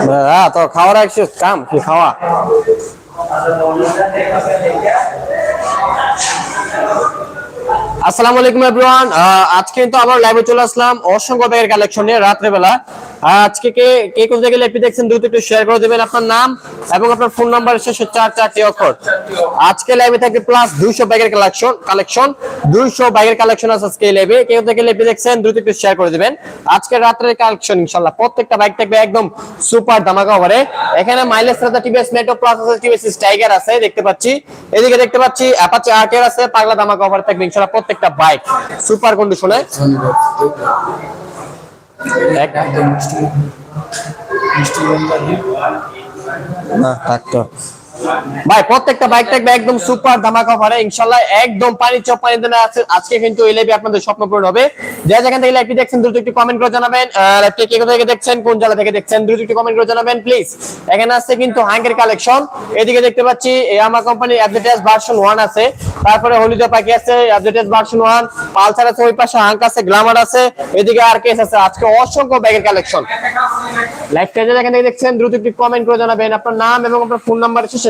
હા તો ખાવા રાખશું કામ કે ખાવા আসসালামু আলাইকুম এভরিওয়ান আজকে কিন্তু আবার লাইভে চলে আসলাম। অসংখ্য ব্যাগের কালেকশন নিয়ে আজকে কে কে থেকে লাইভটি দেখছেন দ্রুত একটু শেয়ার করে দেবেন আপনার নাম এবং আপনার ফোন নাম্বার চার চারটি অক্ষর। আজকে লাইভে থাকবে প্লাস দুইশো ব্যাগের কালেকশন কালেকশন দুইশো ব্যাগের কালেকশন আছে আজকে কে থেকে লাইভটি দেখছেন, দ্রুত একটু শেয়ার করে দেবেন। আজকে রাত্রের কালেকশন ইনশাল্লাহ প্রত্যেকটা বাইক থাকবে একদম সুপার ধামাকা ওভারে এখানে মাইলেজ রাজা টিভিএস মেট্রো প্লাস আছে টিভিএস টাইগার আছে, দেখতে পাচ্ছি। এদিকে দেখতে পাচ্ছি অ্যাপাচি আর্টের আছে, পাগলা ধামাকা ওভার থাকবে ইনশাল্লাহ প্রত্যেকটা বাইক সুপার কন্ডিশনে একদম। মিষ্টি মিষ্টি না থাকতো ভাই, প্রত্যেকটা বাইক থাকবে একদম সুপার ধামাকা অফারে ইনশাআল্লাহ একদম পানি চপ পানি দেনা আছে। আজকে কিন্তু এই লাইভে আপনাদের স্বপ্ন পূরণ হবে। যে যেখান থেকে লাইভটি দেখছেন, দ্রুত একটু কমেন্ট করে জানাবেন। লাইভটি কে কোথা থেকে দেখছেন, কোন জেলা থেকে দেখছেন, দ্রুত একটু কমেন্ট করে জানাবেন প্লিজ এখানে আছে কিন্তু হাঙ্গের কালেকশন এদিকে দেখতে পাচ্ছি ইয়ামা কোম্পানির অ্যাডভার্টাইজ ভার্সন 1 আছে। তারপরে হলিডে পাখি আছে অ্যাডভার্টাইজ ভার্সন 1 পালসার আছে, ওই পাশে হাঙ্ক আছে গ্ল্যামার আছে। এদিকে আর কেস আছে, আজকে অসংখ্য ব্যাগের কালেকশন লাইভ পেজে যেখান থেকে দেখছেন, দ্রুত একটু কমেন্ট করে জানাবেন। আপনার নাম এবং আপনার ফোন নাম্বার শেষে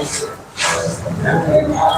মধ্যে দেখাইতাম শান্ত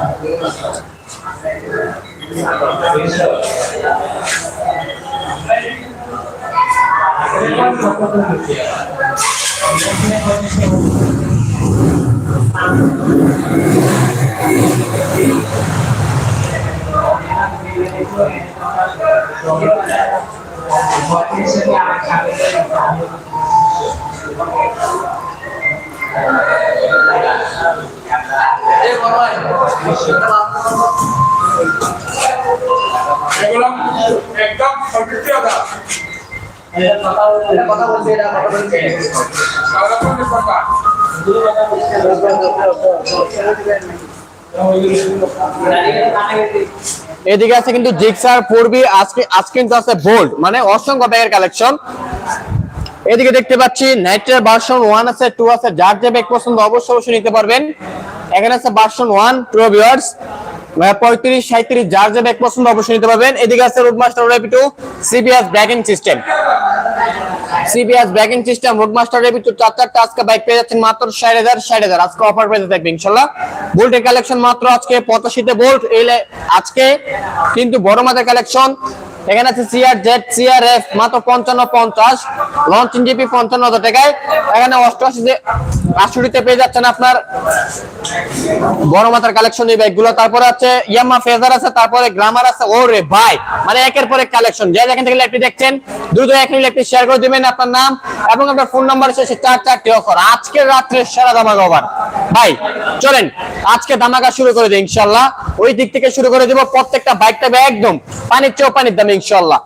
এদিকে আছে কিন্তু জিক্সার পড়বি আজকে আজকে কিন্তু আছে বোল্ড মানে অসংখ্য ব্যাগের কালেকশন এদিকে দেখতে পাচ্ছি নাইট্রের ভার্সন ওয়ান আছে টু আছে, যার যে ব্যাগ পছন্দ অবশ্যই অবশ্যই নিতে পারবেন। এখানে আছে ভার্সন ওয়ান প্রো ভিউয়ার্স পঁয়ত্রিশ সাঁত্রিশ যার যে ব্যাগ পছন্দ অবশ্যই নিতে পারবেন। এদিকে আছে রুটমাস্টার ওরাপি two CBS braking system CBS system রেপি চারটা বাইক পেয়ে যাচ্ছেন মাত্র আজকে অফার পেতে থাকবে বোল্টের কালেকশন মাত্র আজকে পঁচাশিতে বোল্ট এই আজকে, কিন্তু বড় মাদের কালেকশন এখানে আছে সিআর জেড সিআর এফ মাত্র পঞ্চান্ন, পঞ্চাশ। লঞ্চ পঞ্চান্ন হাজার টাকায়। এখানে আটষট্টিতে পেয়ে যাচ্ছেন আপনার বড় মাথার কালেকশন এই তারপরে আছে ইয়ামা ফেজার আছে, তারপরে গ্রামার আছে। ওরে ভাই মানে একের কালেকশন থেকে ল্যাপটি দেখছেন, দ্রুত এখন ল্যাপটি শেয়ার করে দিবেন আপনার নাম এবং আপনার ফোন নাম্বার শেষে চার চারটি অফার আজকে রাত্রে সেরা ধামাকা ওভার ভাই, চলেন, আজকে ধামাকা শুরু করে দিই ইনশাল্লাহ ওই দিক থেকে শুরু করে দিব প্রত্যেকটা বাইকটা একদম। পানির চেয়েও পানির দামে ইনশাল্লাহ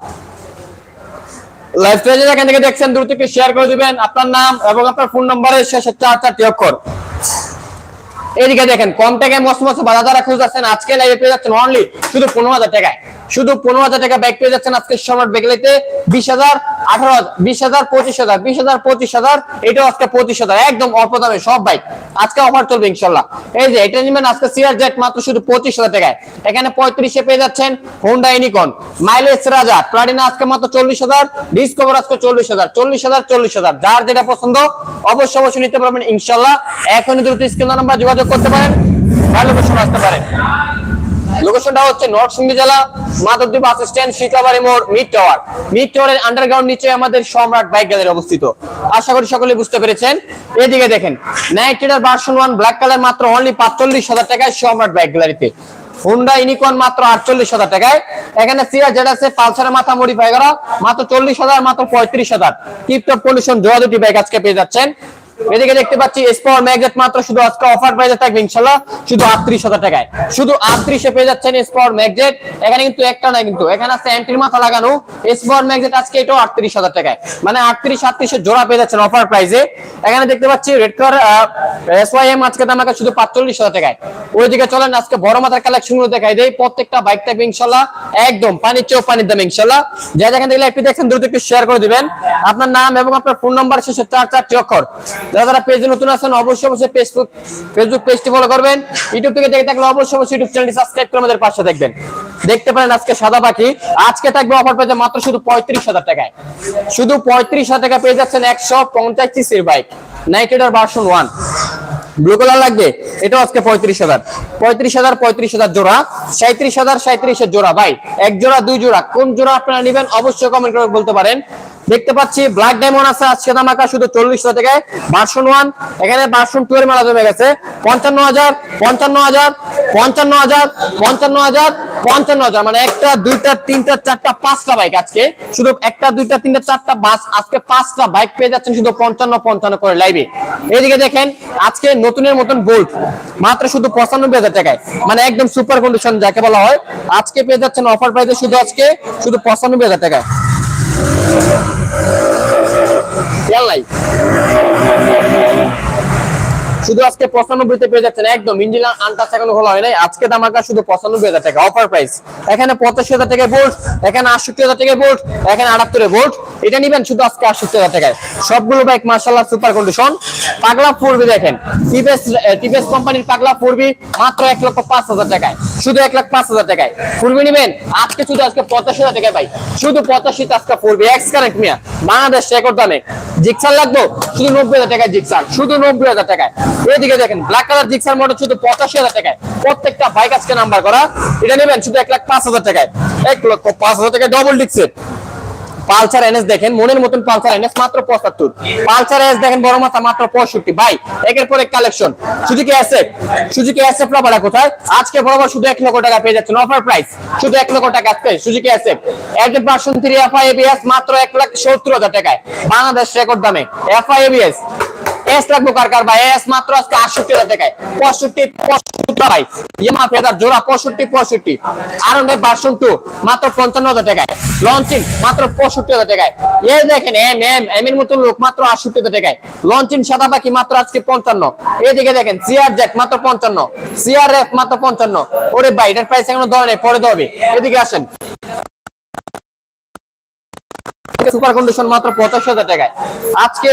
লাইভ পেজে যেখান থেকে দেখছেন, দ্রুত একটু শেয়ার করে দিবেন। আপনার নাম এবং আপনার ফোন নম্বরের শেষে চার চারটি অক্ষর। এদিকে দেখেন, কম টাকায় মস্ত মস্ত বাজার যারা খুঁজতেছেন, আজকে লাইভে পেয়ে যাচ্ছেন অনলি শুধু পনেরো হাজার টাকায়। শুধু পনেরো হাজার টাকা ব্যাগ পেয়ে যাচ্ছেন আজকে সম্রাট বেগলিতে বিশ হাজার, আঠারো হাজার, বিশ হাজার, পঁচিশ হাজার, বিশ হাজার, পঁচিশ হাজার, এটাও আজকে পঁচিশ হাজার। একদম অল্প দামে সব বাইক আজকে অফার চলবে ইনশাল্লাহ। এই যে, এটা নেবেন আজকে সিআর জেট মাত্র শুধু পঁচিশ হাজার টাকায়। এখানে পঁয়ত্রিশে পেয়ে যাচ্ছেন হোন্ডা ইউনিকন মাইলেজ রাজা প্লাটিনা আজকে মাত্র চল্লিশ হাজার ডিসকভার আজকে চল্লিশ হাজার চল্লিশ হাজার চল্লিশ হাজার। যার যেটা পছন্দ, অবশ্যই অবশ্যই নিতে পারবেন ইনশাল্লাহ। এখনই দ্রুত স্ক্রিন নাম্বার যোগাযোগ করতে পারেন। ভালো আসতে পারেন লোকেশনটা হচ্ছে নরসিংদী জেলা, মাধবদ্বীপ বাস স্ট্যান্ড শিকাবাড়ি মোড় মিড টাওয়ার মিড টাওয়ারের আন্ডারগ্রাউন্ড নিচে আমাদের সম্রাট বাইক গ্যালারি অবস্থিত। আশা করি সকলে বুঝতে পেরেছেন। এদিকে দেখেন night version one black colour মাত্র অনলি পাঁচচল্লিশ হাজার টাকায় সম্রাট বাইক গ্যালারিতে হুন্ডা ইউনিকর্ন মাত্র আটচল্লিশ হাজার টাকায়। এখানে সিআর যেটা আছে, পালসারের মাথা মডিফাই করা, মাত্র চল্লিশ হাজার, মাত্র পঁয়ত্রিশ হাজার। টিপটপ কন্ডিশন জোয়া দুটি বাইক আজকে পেয়ে যাচ্ছেন। এদিকে দেখতে পাচ্ছি স্পোর ম্যাগনেট মাত্র শুধু আজকে অফার প্রাইসে থাকবে ইনশাল্লাহ, শুধু আটত্রিশ হাজার টাকায়। শুধু আটত্রিশে পেয়ে যাচ্ছেন স্পোর ম্যাগনেট এখানে কিন্তু একটা নাই কিন্তু, এখানে আছে অ্যান্টির মাথা লাগানো। স্পোর ম্যাগনেট আজকে এটাও আটত্রিশ হাজার টাকায়। মানে আটত্রিশ আটত্রিশের জোড়া পেয়ে যাচ্ছেন অফার প্রাইসে এখানে দেখতে পাচ্ছি red colour S Y M আজকে দাম শুধু পাঁচচল্লিশ হাজার টাকায়। ওইদিকে চলেন, আজকে বড় মাথার কালেকশনগুলো দেখাই দেয় প্রত্যেকটা বাইক থাকবে ইনশাল্লাহ, একদম পানির চেয়েও পানির দাম ইনশাল্লাহ। যা যেখান থেকে একটু দেখছেন, দ্রুত একটু শেয়ার করে দিবেন। আপনার নাম এবং আপনার ফোন নাম্বার শেষে চার চারটি অক্ষর। যারা যারা পেজে নতুন আছেন, অবশ্যই অবশ্যই ফেসবুক ফেসবুক পেজটি ফলো করবেন। ইউটিউব থেকে দেখে থাকলে অবশ্যই অবশ্যই ইউটিউব চ্যানেলটি সাবস্ক্রাইব করে আমাদের পাশে দেখবেন। দেখতে পারেন আজকে সাদা পাখি। আজকে থাকবে অফার পেজে মাত্র শুধু পঁয়ত্রিশ হাজার টাকায়। শুধু পঁয়ত্রিশ হাজার টাকা পেয়ে যাচ্ছেন একশো পঞ্চাশ সিসির bike. Night rider version one blue colour লাগবে? এটাও আজকে পঁয়ত্রিশ হাজার। পঁয়ত্রিশ হাজার পঁয়ত্রিশ হাজার জোড়া। সাঁত্রিশ হাজার সাঁত্রিশের জোড়া। ভাই, এক জোড়া, দুই জোড়া। কোন জোড়া আপনারা নেবেন অবশ্যই কমেন্ট করে বলতে পারেন। দেখতে পাচ্ছি ব্ল্যাক ডায়মন্ড আছে আজকে দাম আঁকা শুধু চল্লিশ টাকায় ভার্সন ওয়ান এখানে ভার্সন টু এর মেলা জমে গেছে। পঞ্চান্ন হাজার পঞ্চান্ন হাজার পঞ্চান্ন হাজার পঞ্চান্ন হাজার পঞ্চান্ন হাজার। মানে একটা, দুইটা, তিনটা, চারটা, পাঁচটা বাইক আজকে। শুধু একটা, দুইটা, তিনটা, চারটা বাস আজকে পাঁচটা বাইক পেয়ে যাচ্ছেন শুধু পঞ্চান্ন পঞ্চান্ন করে লাইভে এইদিকে দেখেন, আজকে নতুনের মতন বোল্ট মাত্র শুধু পঁচানব্বই হাজার টাকায়। মানে একদম সুপার কন্ডিশন যাকে বলা হয়। আজকে পেয়ে যাচ্ছেন অফার প্রাইসে শুধু আজকে, শুধু পঁচানব্বই হাজার টাকায়। নাই শুধু আজকে পঁচানব্বইতে পেয়ে যাচ্ছেন, একদম ইঞ্জিন আনটাচ এখনও খোলা হয় নাই। আজকে দাম আঁকা শুধু পঁচানব্বই হাজার টাকা অফার প্রাইস এখানে পঁচাশি হাজার টাকায় বোল্ট এখানে আটষট্টি হাজার টাকায় বোল্ট এখানে আটাত্তরে বোল্ট এটা নিবেন শুধু আজকে আটষট্টি হাজার টাকায়। সবগুলো বাইক মার্শাল্লাহ সুপার কন্ডিশন পাগলা পূর্বি দেখেন টিভিএস টিভিএস কোম্পানির পাগলা পূর্বি মাত্র এক লক্ষ পাঁচ হাজার টাকায়। শুধু এক লাখ পাঁচ হাজার টাকায়। পূর্বি নিবেন, আজকে শুধু আজকে পঁচাশি হাজার টাকায় ভাই। শুধু পঁচাশি আজকে পূর্বি এক্স কারেক্ট মিয়া। বাংলাদেশ রেকর্ড দামে। জিক্সার লাগবো? শুধু নব্বই হাজার টাকায় জিক্সার। শুধু নব্বই হাজার টাকায়। এদিকে দেখেন ব্ল্যাক কালার জিক্সার শুধু পঁচাশি হাজার টাকায়। প্রত্যেকটা বাইক আজকে নাম্বার করা। এটা নেবেন শুধু এক লাখ পাঁচ হাজার টাকায়। এক লক্ষ পাঁচ হাজার টাকায় ডবল ডিক্সের পালসার এনএস দেখেন, মনের মতন পালসার এনএস, মাত্র পঁচাত্তর। পালসার এস দেখেন, বড় মাথা, মাত্র পঁয়ষট্টি। ভাই, একের পর এক কালেকশন সুজুকি অ্যাসেপ সুজুকি লাভাটা কোথায়? আজকে বরাবর শুধু এক লক্ষ টাকা পেয়ে যাচ্ছেন। অফার প্রাইস শুধু এক লক্ষ টাকা আজকে। Suzuki অ্যাসেপ added version three FI ABS মাত্র এক লাখ সত্তর হাজার টাকায়। বাংলাদেশ রেকর্ড দামে। এফআই এবিএস এস লাগবো কার কার ভাই? এস মাত্র আজকে আটষট্টি হাজার পঁয়ষট্টি পঁয়ষট্টি ইয়েমা ফেদার জোড়া পঁয়ষট্টি পঁয়ষট্টি। ভার্সন টু মাত্র পঞ্চান্ন হাজার টাকায়। লঞ্চিং মাত্র পঁয়ষট্টি হাজার টাকায়। এই দেখেন এম এম এম এর মতো লোক মাত্র আটষট্টি হাজার টাকায়। লঞ্চিং সাদা পাখি, মাত্র আজকে পঞ্চান্ন। এইদিকে দেখেন সিআর জ্যাক মাত্র পঞ্চান্ন। সিআর এফ মাত্র পঞ্চান্ন। ওরে ভাই, এটার প্রাইস এখনও দেওয়া নেই, পরে দেওয়া হবে এদিকে আসেন। সুপার কন্ডিশন মাত্র পঁচাশ হাজার টাকায়। আজকে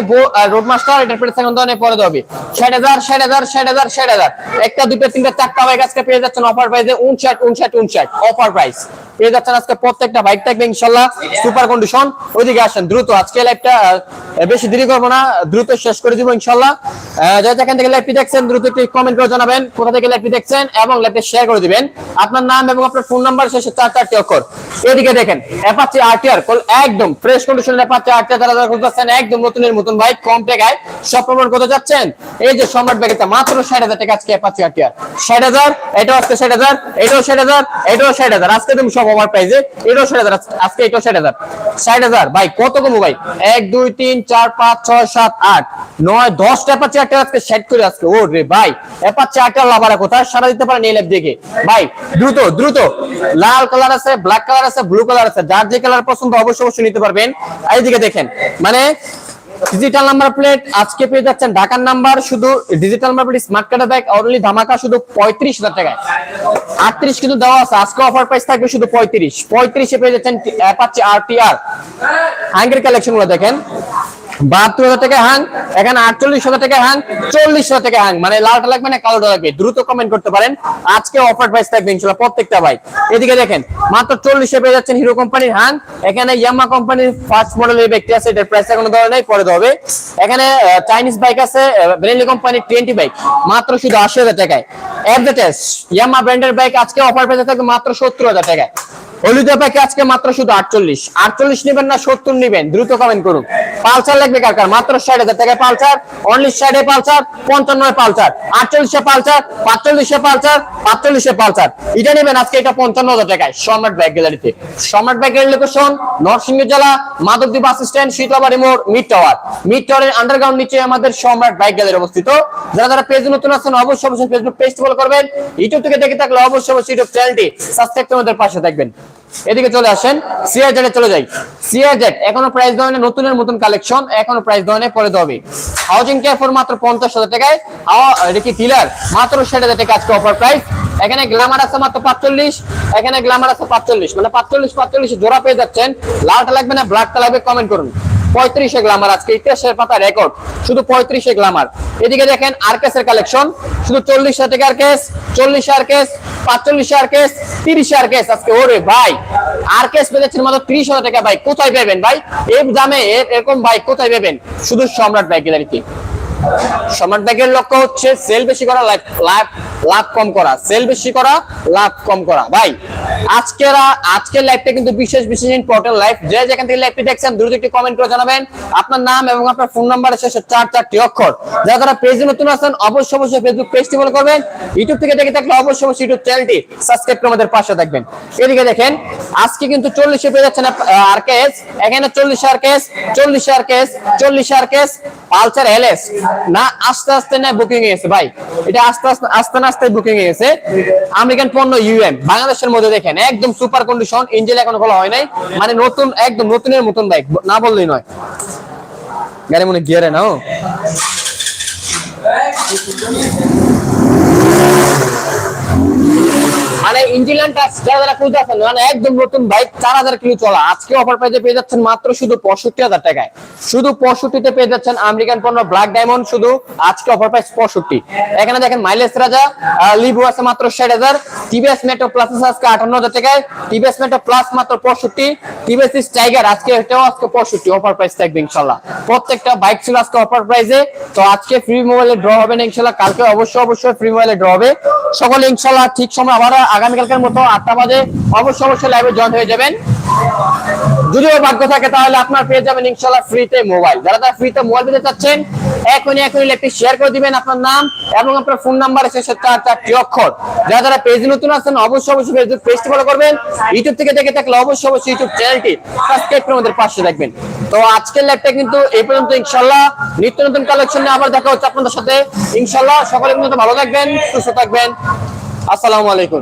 সেকেন্ড ধরনের পরে দেবে ষাট হাজার ষাট হাজার ষাট হাজার ষাট হাজার। একটা, দুটো, তিনটা, চারটা বাইক আজকে পেয়ে যাচ্ছেন অফার প্রাইসে উনষাট উনষাট উনষাট। অফার প্রাইস পেয়ে যাচ্ছেন আজকে প্রত্যেকটা বাইক থাকবে ইনশাল্লাহ সুপার কন্ডিশন। ওইদিকে আসেন, দ্রুত আজকে লাইভটা বেশি দেরি করব না, দ্রুত শেষ করে দিব ইনশাল্লাহ। যারা যেখান থেকে লাইভটি দেখছেন, দ্রুত একটু কমেন্ট করে জানাবেন, কোথা থেকে লাইভটি দেখছেন, এবং লাইভটি শেয়ার করে দিবেন। আপনার নাম এবং আপনার ফোন নাম্বার শেষে চার চারটি অক্ষর। এদিকে দেখেন অ্যাপাচি আরটিআর একদম ফ্রেশ কন্ডিশন অ্যাপাচি আরটিআর যারা যারা খুঁজতেছেন, একদম নতুনের মতন বাইক কম টাকায়। সব প্রমাণ করতে যাচ্ছেন, এই যে সম্রাট ব্যাগটা মাত্র ষাট হাজার টাকা আজকে অ্যাপাচি আরটিআর ষাট হাজার, এটাও আজকে ষাট হাজার, এটাও ষাট হাজার, এটাও ষাট হাজার। আজকে তুমি সব ওভার প্রাইজে এটাও ষাট হাজার, আজকে এটাও ষাট হাজার। ষাট হাজার, ভাই, কত কমো ভাই? এক, দুই, তিন চার, পাঁচ, ছয়, সাত, আট। নয়, দশটা আজকে সেট করে আজকে। ও রে ভাই লাভারা কোথায়? সারা দিতে ভাই, দ্রুত দ্রুত। লাল কালার আছে ব্ল্যাক কালার আছে ব্লু কালার আছে। যার যে কালার পছন্দ অবশ্যই অবশ্যই নিতে পারবেন। দেখেন মানে ডিজিটাল নাম্বার প্লেট আজকে পেয়ে যাচ্ছেন ঢাকার নাম্বার শুধু ডিজিটাল নাম্বার প্লেট স্মার্ট কার্ডের ব্যাগ অনলি ধামাকা, শুধু পঁয়ত্রিশ হাজার টাকায়। আটত্রিশ কিন্তু দেওয়া আছে, আজকে অফার প্রাইস থাকবে শুধু পঁয়ত্রিশ। পঁয়ত্রিশে পেয়ে যাচ্ছেন অ্যাপাচি আর টি আর কালেকশনগুলো দেখেন। বাহাত্তর হাজার টাকা এখানে আটচল্লিশ হাজার টাকা চল্লিশ হাজার টাকা মানে লালটা লাগবে না, কালোটা লাগবে। দ্রুত কমেন্ট করতে পারেন। আজকে অফার প্রাইস থাকবে ইনশাল্লাহ প্রত্যেকটা বাইক এদিকে দেখেন, মাত্র চল্লিশে পেয়ে যাচ্ছেন হিরো কোম্পানির এখানে ইয়ামা কোম্পানির ফার্স্ট মডেলের ব্যক্তি আছে, এটার প্রাইস এখনও দেওয়া নেই, পরে এখানে চাইনিজ বাইক আছে ব্রেনলি কোম্পানির টোয়েন্টি বাইক মাত্র শুধু আশি হাজার টাকায়। টেস্ট ইয়ামা ব্র্যান্ডের বাইক আজকে অফার প্রাইসে থাকবে মাত্র সত্তর হাজার টাকায়। হলুদিয়া প্যাকে আজকে মাত্র শুধু আটচল্লিশ। আটচল্লিশ নেবেন না, সত্তর নেবেন। দ্রুত কমেন্ট করুন। পালসার লাগবে কার কার? মাত্র ষাট হাজার টাকায় পালসার। অনলি ষাটে পালসার পঞ্চান্ন পালসার। আটচল্লিশে পালসার, পাঁচচল্লিশে পালসার পাঁচচল্লিশে পালসার। এটা নেবেন আজকে এটা পঞ্চান্ন হাজার টাকায় সম্রাট ব্যাগ গ্যালারিতে। সম্রাট ব্যাগের লোকেশন নরসিংহ জেলা, মাধবদী বাস স্ট্যান্ড শীতলাবাড়ি মোড়, মিড টাওয়ার মিড টাওয়ারের আন্ডারগ্রাউন্ড নিচে আমাদের সম্রাট বাইক গ্যালারি অবস্থিত। যারা যারা পেজ নতুন আছেন, অবশ্যই অবশ্যই ফেসবুক পেজ ফলো করবেন। ইউটিউব থেকে দেখে থাকলে অবশ্যই অবশ্যই ইউটিউব চ্যানেলটি সাবস্ক্রাইব করে আমাদের পাশে থাকবেন। এদিকে চলে আসেন সিআরজেড এ চলে যাই। সিআরজেড এখনও প্রাইস দেওয়া নতুনের মতন কালেকশন এখনও প্রাইস দেওয়া পরে দেবে হাউজিং কেয়ার ফর মাত্র পঞ্চাশ হাজার টাকায় এটা কি টিলার মাত্র ষাট হাজার টাকা আজকে অফার প্রাইস এখানে গ্লামার আছে মাত্র পাঁচচল্লিশ, এখানে গ্লামার আছে পাঁচচল্লিশ মানে পাঁচচল্লিশ পাঁচচল্লিশ জোড়া পেয়ে যাচ্ছেন। লালটা লাগবে না ব্ল্যাকটা লাগবে কমেন্ট করুন। পঁয়ত্রিশে গ্লামার আজকে ইতিহাসের পাতা রেকর্ড শুধু পঁয়ত্রিশে গ্লামার এদিকে দেখেন আরকেস এর কালেকশন শুধু চল্লিশ টাকার কেস চল্লিশ আর কেস পাঁচচল্লিশ আর কেস তিরিশ আর কেস আজকে। ওরে ভাই আর কেস পেয়েছেন মাত্র ত্রিশ হাজার টাকা। ভাই, কোথায় পাবেন ভাই? এর দামে এরকম ভাই, কোথায় পাবেন? শুধু সম্রাট ভাই, গ্যালারিতে। সম্রাট ব্যাগের লক্ষ্য হচ্ছে সেল বেশি করা, লাভ লাভ লাভ কম করা। সেল বেশি করা, লাভ কম করা। ভাই, আজকের আজকের লাইভটা কিন্তু বিশেষ বিশেষ ইম্পর্টেন্ট লাইভ যে যেখান থেকে লাইভটি দেখছেন, দ্রুত একটি কমেন্ট করে জানাবেন। আপনার নাম এবং আপনার ফোন নাম্বারের শেষে চার, চারটি অক্ষর। যারা যারা পেজে নতুন আছেন, অবশ্যই অবশ্যই ফেসবুক পেজটি ফলো করবেন। ইউটিউব থেকে দেখে থাকলে অবশ্যই অবশ্যই ইউটিউব চ্যানেলটি সাবস্ক্রাইব করে আমাদের পাশে থাকবেন। এদিকে দেখেন, আজকে কিন্তু চল্লিশে পেয়ে যাচ্ছেন আর কেস এখানে চল্লিশ আর কেস চল্লিশ আর কেস চল্লিশ আর কেস পালসার এলএস না, আস্তে আস্তে না বুকিং এ গেছে, ভাই। এটা আস্তে আস্তে আস্তে আস্তে বুকিং এ গেছে। আমেরিকান পণ্য ইউএম বাংলাদেশের মধ্যে দেখেন, একদম সুপার কন্ডিশন ইঞ্জিন এখনও খোলা হয় নাই। মানে নতুন, একদম নতুনের মতন বাইক না বললেই নয়। গাড়ি মনে গিয়ারে না, ও? মানে যারা মানে একদম নতুন বাইক চলা। আজকে অফার পেয়ে যাচ্ছেন মাত্র শুধু পঁয়ষট্টি হাজার টাকায়। শুধু পেয়ে যাচ্ছেন আমেরিকান পণ্য ব্ল্যাক ডায়মন্ড শুধু। আজকে অফার প্রাইস এখানে দেখেন মাইলেজ রাজা লিভু আছে মাত্র প্লাস আছে আজকে আটান্ন হাজার টাকায়। প্লাস মাত্র টাইগার আজকে এটাও আজকে পঁয়ষট্টি। অফার প্রাইস থাকবে ইনশাল্লাহ প্রত্যেকটা বাইক ছিল আজকে অফার প্রাইসে তো আজকে ফ্রি মোবাইলে ড্র হবে না ইনশাল্লাহ কালকে অবশ্যই অবশ্যই ফ্রি মোবাইলে ড্র হবে। সকলে ইনশাল্লাহ ঠিক সময় আবার আগামীকালকের মতো আটটা বাজে অবশ্যই অবশ্যই লাইভে জয়েন হয়ে যাবেন। যদিও ভাগ্য থাকে তাহলে আপনার পেয়ে যাবেন ইনশাল্লাহ ফ্রিতে মোবাইল যারা যারা ফ্রিতে মোবাইল পেতে চাচ্ছেন, এখনই এখনই একটি শেয়ার করে দিবেন আপনার নাম এবং আপনার ফোন নাম্বার শেষে চার চারটি অক্ষর। যারা যারা পেজ নতুন আছেন, অবশ্যই অবশ্যই ফেসবুক পেজটি ফলো করবেন। ইউটিউব থেকে দেখে থাকলে অবশ্যই অবশ্যই ইউটিউব চ্যানেলটি সাবস্ক্রাইব করে আমাদের পাশে রাখবেন তো আজকের লাইভটা কিন্তু এই পর্যন্ত ইনশাল্লাহ নিত্য নতুন কালেকশন নিয়ে আবার দেখা হচ্ছে আপনাদের সাথে। ইনশাল্লাহ সকলে কিন্তু ভালো থাকবেন, সুস্থ থাকবেন। আসসালামু আলাইকুম।